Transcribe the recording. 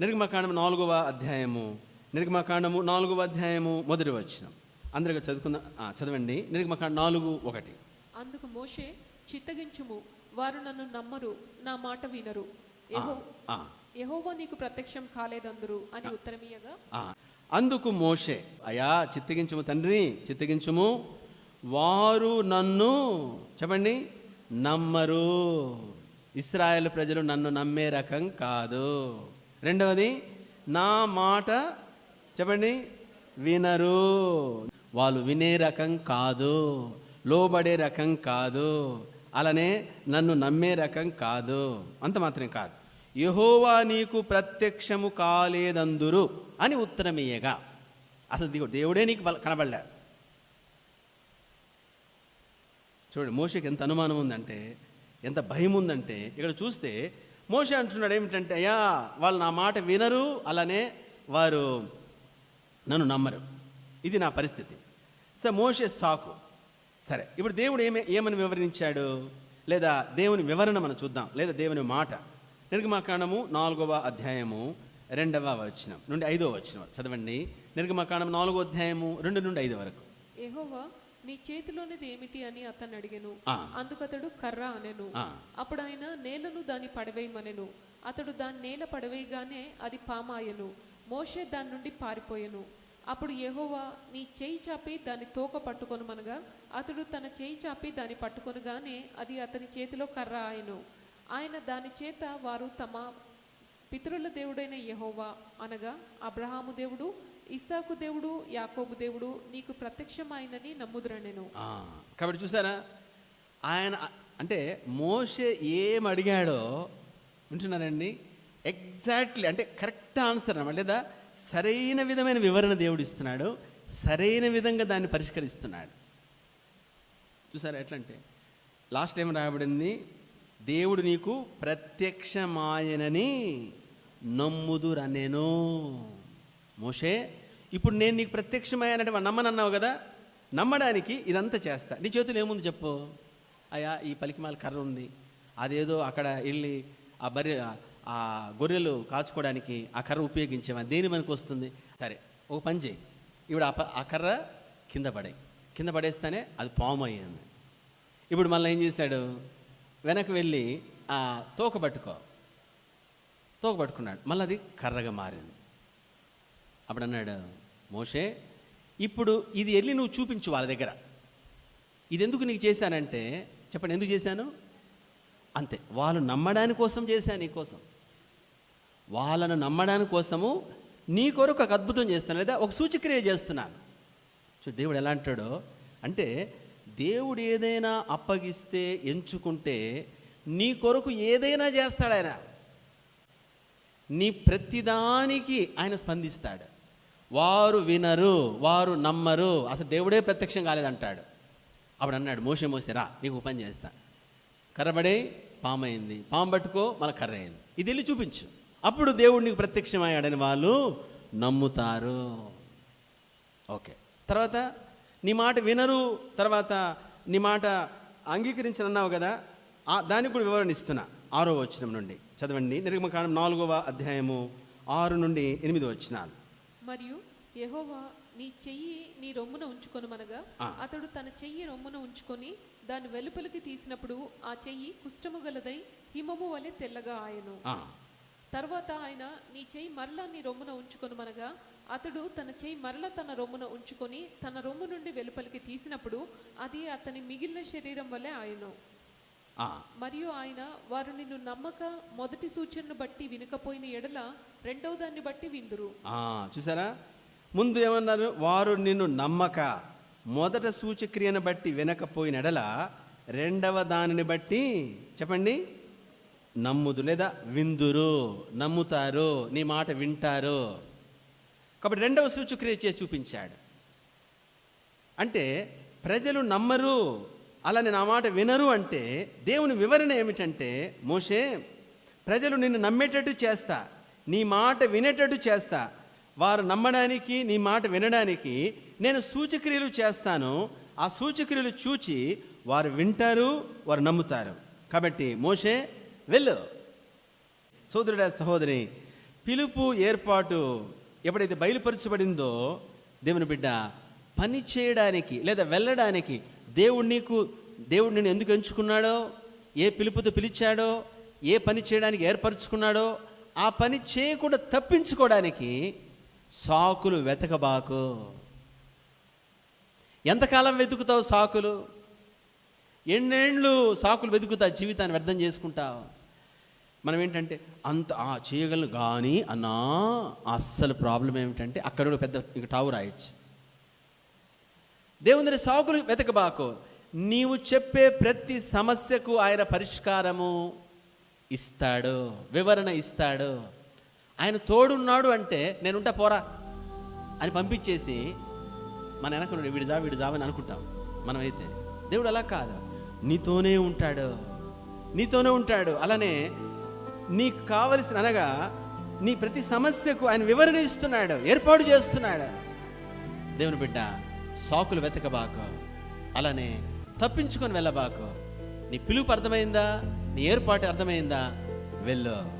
నిర్గమకాండం నాలుగవ అధ్యాయము. నిర్గమకాండము నాలుగవ అధ్యాయము మొదటి వచనం. అందరికీ చదువుకుందాం చదవండి. నిర్గమకాండం నాలుగు ఒకటి. అందుకు మోషే చిత్తగించుము. వారు నన్ను నమ్మరు నా మాట వినరు. యెహోవా నీకు ప్రత్యక్షం కాలేదందరు అని ఉత్తరమీయగా. అందుకు మోషే అయా చిత్తగించుము తండ్రి చిత్తగించుము. వారు నన్ను చెప్పండి నమ్మరు. ఇస్రాయేల్ ప్రజలు నన్ను నమ్మే రకం కాదు. రెండవది నా మాట చెప్పండి వినరు. వాళ్ళు వినే రకం కాదు లోబడే రకం కాదు అలానే నన్ను నమ్మే రకం కాదు అంత మాత్రం కాదు. యహోవా నీకు ప్రత్యక్షము కాలేదందురు అని ఉత్తరమీయగా అసలు దిగు దేవుడే నీకు కనబడలే. కనబడలేదు చూడండి మోషకి ఎంత అనుమానం ఉందంటే ఎంత భయం ఉందంటే ఇక్కడ చూస్తే మోషే అంటున్నాడు ఏమిటంటే అయ్యా వాళ్ళు నా మాట వినరు అలానే వారు నన్ను నమ్మరు. ఇది నా పరిస్థితి. సరే మోషే సాకు. సరే ఇప్పుడు దేవుడు ఏమే ఏమని వివరించాడు? లేదా దేవుని వివరణ మనం చూద్దాం లేదా దేవుని మాట. నిర్గమకాండము నాలుగవ అధ్యాయము రెండవ వచనం నుండి ఐదవ వచనం చదవండి. నిర్గమాకాండం నాలుగో అధ్యాయము రెండు నుండి ఐదు వరకు. నీ చేతిలోనిది ఏమిటి అని అతను అడిగెను. ఆ. అందుకతడు కర్ర అనెను. అప్పుడు ఆయన నేలను దాని పడవేయమనెను. అతడు దాని నేల పడవేయగానే అది పామాయెను. మోషే దాని నుండి పారిపోయెను. అప్పుడు యెహోవా నీ చేయి చాపి దాని తోక పట్టుకొనుమనగా అతడు తన చేయి చాపి దాన్ని పట్టుకొనగానే అది అతని చేతిలో కర్ర ఆయను. ఆయన దాని చేత వారు తమ పితరుల దేవుడైన యెహోవా అనగా అబ్రహాము దేవుడు ఇసాకు దేవుడు యాకోబు దేవుడు నీకు ప్రత్యక్షమైనని నమ్ముదురనెను నేను. కాబట్టి చూసారా? ఆయన అంటే మోషే ఏం అడిగాడో వింటున్నారండి? ఎగ్జాక్ట్లీ అంటే కరెక్ట్ ఆన్సర్ అన్నమాట. లేదా సరైన విధమైన వివరణ దేవుడు ఇస్తున్నాడు సరైన విధంగా దాన్ని పరిష్కరిస్తున్నాడు. చూసారా ఎట్లా అంటే లాస్ట్ టైం రాయబడింది? దేవుడు నీకు ప్రత్యక్షమాయనని నమ్ముదురనేను. మోషే ఇప్పుడు నేను నీకు ప్రత్యక్షమయ్యానంటే నమ్మనన్నావు కదా నమ్మడానికి ఇదంతా చేస్తా. నీ చేతులు ఏముంది చెప్పు? అయ్యా ఈ పలికిమాల కర్ర ఉంది. అదేదో అక్కడ వెళ్ళి ఆ బర్రె ఆ గొర్రెలు కాచుకోవడానికి ఆ కర్ర ఉపయోగించేవా? దేని మనకు వస్తుంది? సరే ఒక పని చేయి. ఇప్పుడు ఆ ప- ఆ కర్ర కింద పడే కింద పడేస్తానే అది పాము అయ్యింది. ఇప్పుడు మళ్ళీ ఏం చేశాడు? వెనక్కి వెళ్ళి ఆ తోక పట్టుకో. తోక పట్టుకున్నాడు. మళ్ళీ అది కర్రగా మారింది. అప్పుడు అన్నాడు మోషే ఇప్పుడు ఇది వెళ్ళి నువ్వు చూపించు వాళ్ళ దగ్గర. ఇది ఎందుకు నీకు చేశానంటే చెప్పండి ఎందుకు చేశాను? అంతే వాళ్ళు నమ్మడాని కోసం చేశాను నీకోసం వాళ్ళను నమ్మడాని కోసము నీ కొరకు ఒక అద్భుతం చేస్తాను లేదా ఒక సూచక్రియ చేస్తున్నాను. చూ దేవుడు ఎలా అంటాడో అంటే దేవుడు ఏదైనా అప్పగిస్తే ఎంచుకుంటే నీ కొరకు ఏదైనా చేస్తాడు ఆయన. నీ ప్రతిదానికి ఆయన స్పందిస్తాడు. వారు వినరు వారు నమ్మరు. అసలు దేవుడే ప్రత్యక్షం కాలేదంటాడు. అప్పుడు అన్నాడు మోసే మోసేరా నీకు పని చేస్తా. కర్రబడే పాము అయింది పాము పట్టుకో మళ్ళీ కర్ర అయింది. ఇది వెళ్ళి చూపించు. అప్పుడు దేవుడు నీకు ప్రత్యక్షమయ్యాడని వాళ్ళు నమ్ముతారు. ఓకే. తర్వాత నీ మాట వినరు తర్వాత నీ మాట అంగీకరించను అన్నావు కదా ఆ దానికి కూడా వివరణ ఇస్తున్నా. ఆరో వచనం నుండి. చదవండి. నిర్గమకాండం నాలుగవ అధ్యాయము ఆరు నుండి ఎనిమిది వచనాలు. మరియు యెహోవా నీ చెయ్యి నీ రొమ్మున ఉంచుకొనుమనగా. అతడు తన చెయ్యి రొమ్మున ఉంచుకొని దాని వెలుపలికి తీసినప్పుడు ఆ చెయ్యి కుష్టము గలదై హిమము వలె తెల్లగా ఆయను. తర్వాత ఆయన నీ చెయ్యి మరలా నీ రొమ్మున ఉంచుకొనుమనగా అతడు తన చెయ్యి మరలా తన రొమ్మున ఉంచుకొని తన రొమ్ము నుండి వెలుపలికి తీసినప్పుడు అది అతని మిగిలిన శరీరం వలె ఆయను. మరియు ఆయన వారు నిన్ను నమ్మక మొదటి సూచనను బట్టి వినకపోయిన ఎడల రెండవ దాన్ని బట్టి విందురు. చూసారా? ముందు ఏమన్నారు? వారు నిన్ను నమ్మక మొదట సూచక్రియను బట్టి వినకపోయిన ఎడల రెండవ దానిని బట్టి చెప్పండి. నమ్ముదు లేదా విందురు? నమ్ముతారు. నీ మాట వింటారు. కాబట్టి రెండవ సూచక్రియ చేసి చూపించాడు. అంటే ప్రజలు నమ్మరు. అలానే నా మాట వినరు అంటే దేవుని వివరణ ఏమిటంటే మోషే ప్రజలు నిన్ను నమ్మేటట్టు చేస్తా నీ మాట వినేటట్టు చేస్తా. వారు నమ్మడానికి నీ మాట వినడానికి నేను సూచక్రియలు చేస్తాను. ఆ సూచక్రియలు చూచి వారు వింటారు వారు నమ్ముతారు. కాబట్టి మోషే వెళ్ళు. సోదరుడ సహోదరి పిలుపు ఏర్పాటు ఎప్పుడైతే బయలుపరచబడిందో దేవుని బిడ్డ పని చేయడానికి లేదా వెళ్ళడానికి దేవుడు నీకు దేవుడు నేను ఎందుకు ఎంచుకున్నాడో ఏ పిలుపుతో పిలిచాడో ఏ పని చేయడానికి ఏర్పరచుకున్నాడో ఆ పని చేయకుండా తప్పించుకోవడానికి సాకులు వెతకబాకు. ఎంతకాలం వెతుకుతావు సాకులు? ఎన్నేళ్ళు సాకులు వెతుకుతా జీవితాన్ని వ్యర్థం చేసుకుంటావు? మనం ఏంటంటే అంత ఆ చేయగలను కానీ అన్నా అస్సలు ప్రాబ్లం ఏమిటంటే అక్కడ కూడా పెద్ద ఇంకా టావు రాయొచ్చు. దేవుని సాకులు వెతకబాకు. నీవు చెప్పే ప్రతి సమస్యకు ఆయన పరిష్కారము ఇస్తాడు వివరణ ఇస్తాడు. ఆయన తోడున్నాడు అంటే నేనుంటా పోరా అని పంపించేసి మన వెనక వీడి జా వీడి జావని అనుకుంటాం మనమైతే. దేవుడు అలా కాదు. నీతోనే ఉంటాడు. నీతోనే ఉంటాడు. అలానే నీకు కావలసిన అనగా నీ ప్రతి సమస్యకు ఆయన వివరణ ఇస్తున్నాడు ఏర్పాటు చేస్తున్నాడు. దేవుని బిడ్డ సాకులు వెతకబాకు అలానే తప్పించుకొని వెళ్ళబాకు నీ పిలుపు అర్థమైందా? నీ ఏర్పాటు అర్థమైందా? వెళ్ళు.